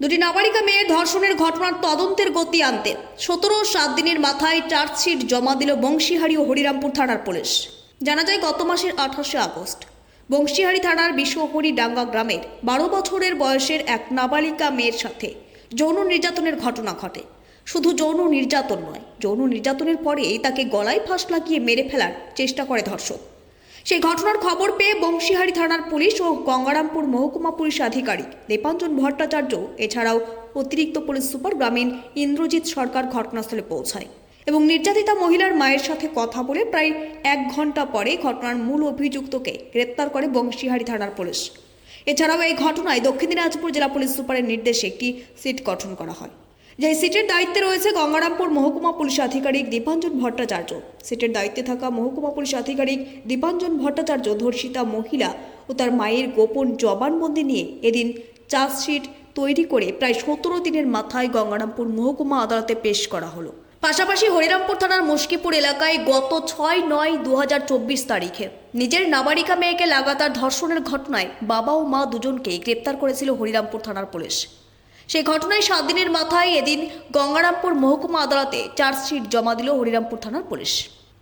দুটি নাবালিকা মেয়ের ধর্ষণের ঘটনার তদন্তের গতি আনতে সতেরো সাত দিনের মাথায় চার্জশিট জমা দিল বংশীহারি ও হরিরামপুর থানার পুলিশ। জানা যায়, গত মাসের আঠাশে আগস্ট বংশীহারি থানার বিশ্বহরি ডাঙ্গা গ্রামের বারো বছরের বয়সের এক নাবালিকা মেয়ের সাথে যৌন নির্যাতনের ঘটনা ঘটে। শুধু যৌন নির্যাতন নয়, যৌন নির্যাতনের পরেই তাকে গলায় ফাঁস লাগিয়ে মেরে ফেলার চেষ্টা করে ধর্ষক। সেই ঘটনার খবর পেয়ে বংশীহারি থানার পুলিশ ও গঙ্গারামপুর মহকুমা পুলিশ আধিকারিক দীপাঞ্জন ভট্টাচার্য, এছাড়াও অতিরিক্ত পুলিশ সুপার গ্রামীণ ইন্দ্রজিৎ সরকার ঘটনাস্থলে পৌঁছায় এবং নির্যাতিতা মহিলার মায়ের সাথে কথা বলে প্রায় এক ঘণ্টা পরে ঘটনার মূল অভিযুক্তকে গ্রেপ্তার করে বংশীহারি থানার পুলিশ। এছাড়াও এই ঘটনায় দক্ষিণ দিনাজপুর জেলা পুলিশ সুপারের নির্দেশে একটি সিট গঠন করা হয়। যে সিটের দায়িত্বে রয়েছে গঙ্গারামপুর মহকুমা পুলিশ আধিকারিক দীপাঞ্জন ভট্টাচার্য। সিটের দায়িত্বে থাকা মহকুমা পুলিশ আধিকারিক দীপাঞ্জন ভট্টাচার্য ধর্ষিতা মহিলা ও তার মায়ের গোপন জবানবন্দি নিয়ে এদিন চার্জশিট তৈরি করে প্রায় সতেরো দিনের মাথায় গঙ্গারামপুর মহকুমা আদালতে পেশ করা হলো। পাশাপাশি হরিরামপুর থানার মুশকিপুর এলাকায় গত ছয় নয় দু তারিখে নিজের নাবালিকা মেয়েকে লাগাতার ধর্ষণের ঘটনায় বাবা ও মা দুজনকেই গ্রেপ্তার করেছিল হরিরামপুর থানার পুলিশ। সেই ঘটনায় সাত দিনের মাথায় এদিন গঙ্গারামপুর মহকুমা আদালতে চার্জশিট জমা দিল হরিরামপুর থানার পুলিশ।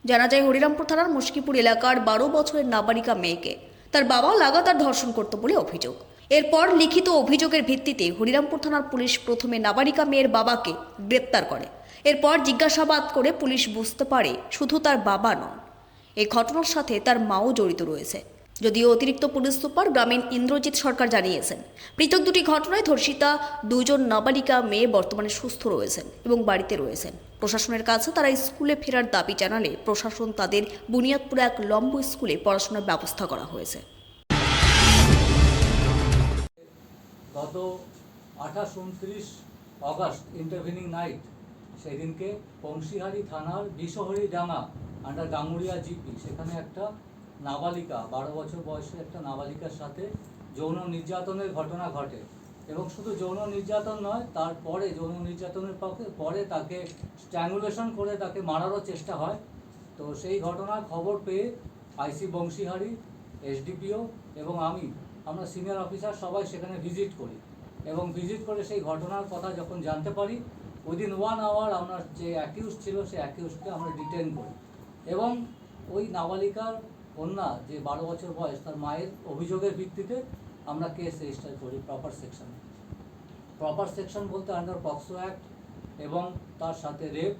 জানা যায় হরিরামপুর থানার মুশকিপুর এলাকার বারো বছরের নাবালিকা মেয়েকে তার বাবা লাগাতার ধর্ষণ করত বলে অভিযোগ। এরপর লিখিত অভিযোগের ভিত্তিতে হরিরামপুর থানার পুলিশ প্রথমে নাবালিকা মেয়ের বাবাকে গ্রেপ্তার করে। এরপর জিজ্ঞাসাবাদ করে পুলিশ বুঝতে পারে শুধু তার বাবা নন। এই ঘটনার সাথে তার মাও জড়িত রয়েছে। যদিও অতিরিক্ত পুলিশ সুপার গ্রামীণ ইন্দ্রজিৎ সরকার জানিয়েছেন, পৃথক দুটি ঘটনায় ধর্ষিতা, দুজন নাবালিকা, মেয়ে বর্তমানে সুস্থ রয়েছেন এবং বাড়িতে রয়েছেন। প্রশাসনের কাছে তারা স্কুলে ফেরার দাবি জানালে প্রশাসন তাদের বুনিয়াদপুরে এক লম্ব স্কুলে পড়াশোনার ব্যবস্থা করা হয়েছে। গত আঠাশ উনত্রিশ অগাস্ট ইন্টারভিনিং নাইট সেদিনকে বংশীহারি থানার বিশহরি ডাঙা আন্ডার গাঙ্গুড়িয়া জিপি, সেখানে একটা নাবালিকা, বারো বছর বয়সের একটা নাবালিকার সাথে যৌন নির্যাতনের ঘটনা ঘটে। এবং শুধু যৌন নির্যাতন নয়, তারপরে যৌন নির্যাতনের পক্ষে, পরে তাকে স্ট্যাঙ্গুলেশন করে তাকে মারারও চেষ্টা হয়। তো সেই ঘটনার খবর পেয়ে আইসি বংশীহারি এসডিপিও এবং আমি, আমরা সিনিয়র অফিসার সবাই সেখানে ভিজিট করি। এবং ভিজিট করে সেই ঘটনার কথা যখন জানতে পারি উইদিন ওয়ান আওয়ার আমরা যে অ্যাকিউজ ছিল, সেই অ্যাকিউজকে আমরা ডিটেন করি। এবং ওই নাবালিকার কন্যা যে বারো বছর বয়স, তার মায়ের অভিযোগের ভিত্তিতে আমরা কেস রেজিস্টার করি প্রপার সেকশন প্রপার সেকশন বলতে আন্ডার পক্সো অ্যাক্ট এবং তার সাথে রেপ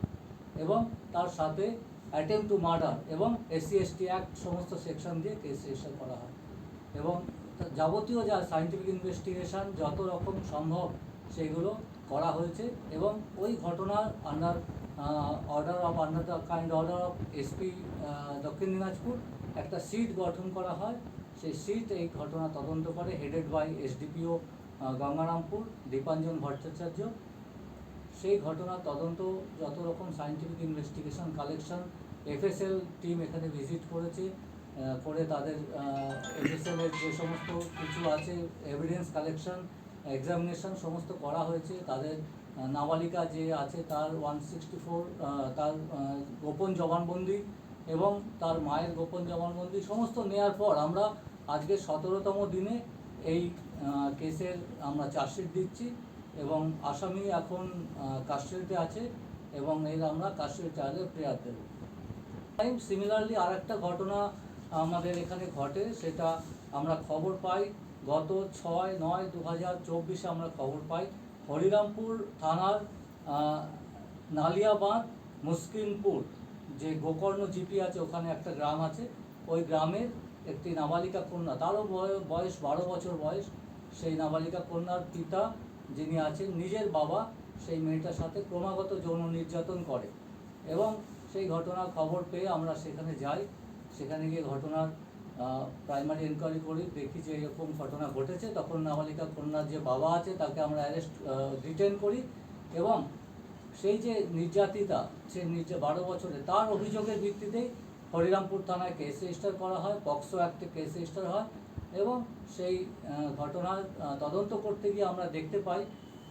এবং তার সাথে অ্যাটেম্প টু মার্ডার এবং এসসি এসটি অ্যাক্ট সমস্ত সেকশন দিয়ে কেস রেজিস্টার করা হয়। এবং যাবতীয় যা সায়েন্টিফিক ইনভেস্টিগেশন যত রকম সম্ভব সেগুলো করা হয়েছে এবং ওই ঘটনার under order of under the kind order of SP Dakshin Dinajpur একটা সিট গঠন করা হয়। সেই সিট এই ঘটনা তদন্ত করে headed by SDPO Gangarampur, Dipanjan Bhattacharya. সেই ঘটনা তদন্ত, যত রকম scientific investigation collection FSL team এখানে ভিজিট করেছে করে তাদের এফএসএল এর যে সমস্ত কিছু আছে এভিডেন্স কালেকশন এক্সামিনেশন সমস্ত করা হয়েছে। তাদের নাবালিকা যে আছে, তার ওয়ান সিক্সটি ফোর তার গোপন জবানবন্দি এবং তার মায়ের গোপন জবানবন্দি সমস্ত নেয়ার পর আমরা আজকে সতেরোতম দিনে এই কেসের আমরা চার্জশিট দিচ্ছি এবং আসামি এখন কাস্টডিতে আছে এবং এর আমরা কাস্টডি চার্জে প্রেয়ার দেব। টাইম সিমিলারলি আর একটা ঘটনা আমাদের এখানে ঘটে, সেটা আমরা খবর পাই। গত ছয় নয় দু হাজার চব্বিশে আমরা খবর পাই, হরিরামপুর থানার নালিয়াবাঁধ, মুসকিনপুর। যে গোকর্ণ জিপি আছে, ওখানে একটা গ্রাম আছে। ওই গ্রামের একটি নাবালিকা কন্যা, তারও বয়- বয়স বারো বছর বয়স, সেই নাবালিকা কন্যার পিতা যিনি আছেন, নিজের বাবা সেই মেয়েটার সাথে ক্রমাগত যৌন নির্যাতন করে। এবং সেই ঘটনার খবর পেয়ে আমরা সেখানে যাই। সেখানে গিয়ে ঘটনার প্রাইমারি এনকোয়ারি করি, দেখি যে এরকম ঘটনা ঘটেছে। তখন নাবালিকা কন্যার যে বাবা আছে, তাকে আমরা অ্যারেস্ট ডিটেন করি। এবং সেই যে নির্যাতিতা, সে নির্যা বারো বছরে, তার অভিযোগের ভিত্তিতেই হরিরামপুর থানায় কেস রেজিস্টার করা হয় পক্সো অ্যাক্টে কেস রেজিস্টার হয় এবং সেই ঘটনার তদন্ত করতে গিয়ে আমরা দেখতে পাই,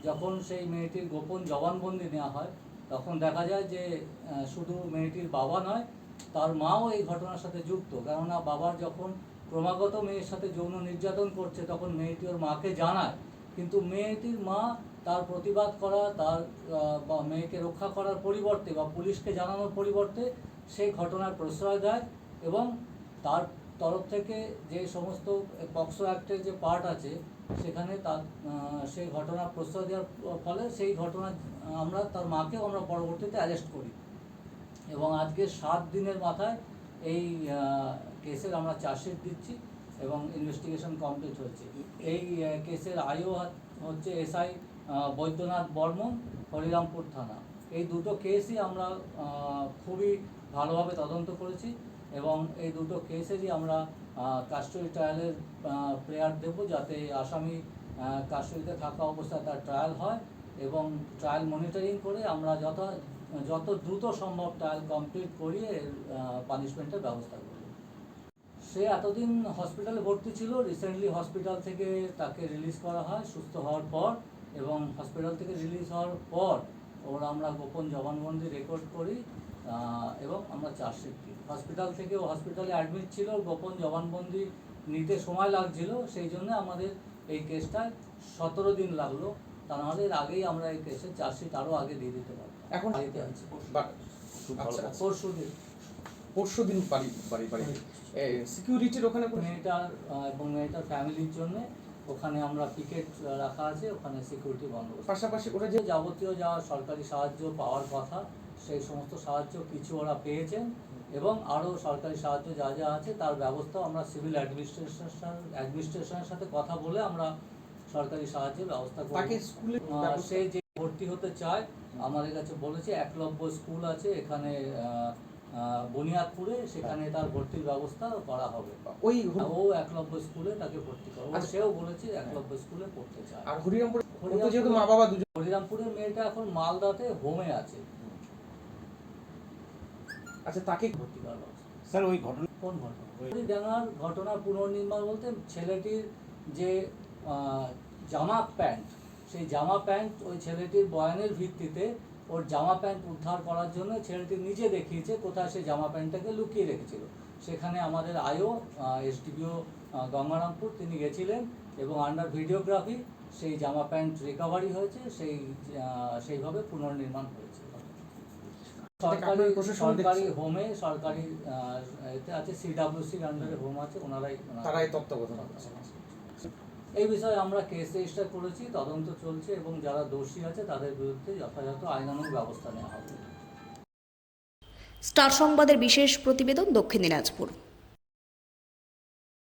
যখন সেই মেয়েটির গোপন জবানবন্দি নেওয়া হয়, তখন দেখা যায় যে শুধু মেয়েটির বাবা নয়, তার মাও এই ঘটনার সাথে যুক্ত। কেননা বাবার যখন ক্রমাগত মেয়ের সাথে যৌন নির্যাতন করছে, তখন মেয়েটি ওর মাকে জানায় কিন্তু মেয়েটির মা তার প্রতিবাদ করা, তার বা মেয়েকে রক্ষা করার পরিবর্তে বা পুলিশকে জানানোর পরিবর্তে সেই ঘটনার প্রশ্রয় দেয় এবং তার তরফ থেকে যে সমস্ত পক্সো অ্যাক্টের যে পার্ট আছে, সেখানে তার সেই ঘটনার প্রশ্রয় দেওয়ার ফলে সেই ঘটনা, আমরা তার মাকেও আমরা পরবর্তীতে অ্যারেস্ট করি। এবং আজকে সাত দিনের মাথায় এই কেসের আমরা চার্জশিট দিচ্ছি। এবং ইনভেস্টিগেশন কমপ্লিট হচ্ছে। এই কেসের আইও হচ্ছে এসআই বৈদ্যনাথ বর্মন, হরিরামপুর থানা। এই দুটো কেসই আমরা খুবই ভালোভাবে তদন্ত করেছি এবং এই দুটো কেসেরই আমরা কাস্টডি ট্রায়ালের প্রেয়ার দেব যাতে আসামি কাস্টডিতে থাকা অবস্থায় তার ট্রায়াল হয় এবং ট্রায়াল মনিটরিং করে আমরা যত যত দ্রুত সম্ভব ট্রায়াল কমপ্লিট করিয়ে পানিশমেন্টের ব্যবস্থা করব। সে এতদিন হসপিটালে ভর্তি ছিল রিসেন্টলি হসপিটাল থেকে তাকে রিলিজ করা হয় সুস্থ হওয়ার পর এবং হসপিটাল থেকে রিলিজ হওয়ার পর ওর আমরা গোপন জবানবন্দি রেকর্ড করি এবং আমরা চার্জশিট দিই। হসপিটাল থেকে ও হসপিটালে অ্যাডমিট ছিল গোপন জবানবন্দি নিতে সময় লাগছিল সেই জন্য আমাদের এই কেসটায় সতেরো দিন লাগল। তা নাহলে এর আগেই আমরা এই কেসের চার্জশিট আরও আগে দিয়ে দিতে পারতাম। এখন। পরশু দিন পরশু দিন বাড়ি বাড়ি বাড়ি। সিকিউরিটির ওখানে মেয়েটার এবং মেয়েটার ফ্যামিলির জন্য ওখানে আমরা পিকেট রাখা আছে ওখানে সিকিউরিটি বন্দোবস্ত। পাশাপাশি ওরা যে যাবতীয় যা সরকারি সাহায্য পাওয়ার কথা সেই সমস্ত সাহায্য কিছু ওরা পেয়েছেন এবং আরও সরকারি সাহায্য যা যা আছে তার ব্যবস্থা আমরা সিভিল অ্যাডমিনিস্ট্রেশন অ্যাডমিনিস্ট্রেশনের সাথে কথা বলে আমরা সরকারি সাহায্যের ব্যবস্থা তাকে স্কুলে সে যে ভর্তি হতে চায় আমাদের কাছে বলেছে একলব্য স্কুল আছে এখানে বুনিয়াদপুরে সেখানে তার ভর্তির ব্যবস্থা করা হবে। ওই ও একলব্য স্কুলে তাকে ভর্তি করো আচ্ছা। সেও বলেছে একলব্য স্কুলে পড়তে চায়। আর হরিরামপুর হরিরামপুর- যেহেতু মা বাবা দুজন। হরিরামপুরের মেয়েটা এখন মালদাতে হোমে আছে। আচ্ছা তাকে ভর্তি ব্যবস্থা। স্যার ওই ঘটনা কোন ঘটনা? ডাঙ্গার ঘটনার পুনর্নির্মাণ বলতে ছেলেটির যে আহ, জামা প্যান্ট সেই জামা প্যান্ট ওই ছেলেটির বয়ানের ভিত্তিতে ওর জামা প্যান্ট উদ্ধার করার জন্য ছেলেটি নিজে দেখিয়েছে কোথায় সে জামা প্যান্টটাকে লুকিয়ে রেখেছিল। সেখানে আমাদের আয়ও এসডিপিও গঙ্গারামপুর তিনি গেছিলেন এবং আন্ডার ভিডিওগ্রাফি সেই জামা প্যান্ট রিকভারি হয়েছে সেই সেইভাবে পুনর্নির্মাণ হয়েছে। সরকারি সরকারি হোমে সরকারি এতে আছে সিডাব্লিউসির আন্ডারে হোম আছে ওনারাই তারাই তত্ত্বাবধান এই বিষয়ে আমরা কেস রেজিস্টার করেছি, তদন্ত চলছে এবং যারা দোষী আছে তাদের বিরুদ্ধে যথাযথ আইনানুগ ব্যবস্থা নেওয়া হবে। স্টার সংবাদের বিশেষ প্রতিবেদন দক্ষিণ দিনাজপুর।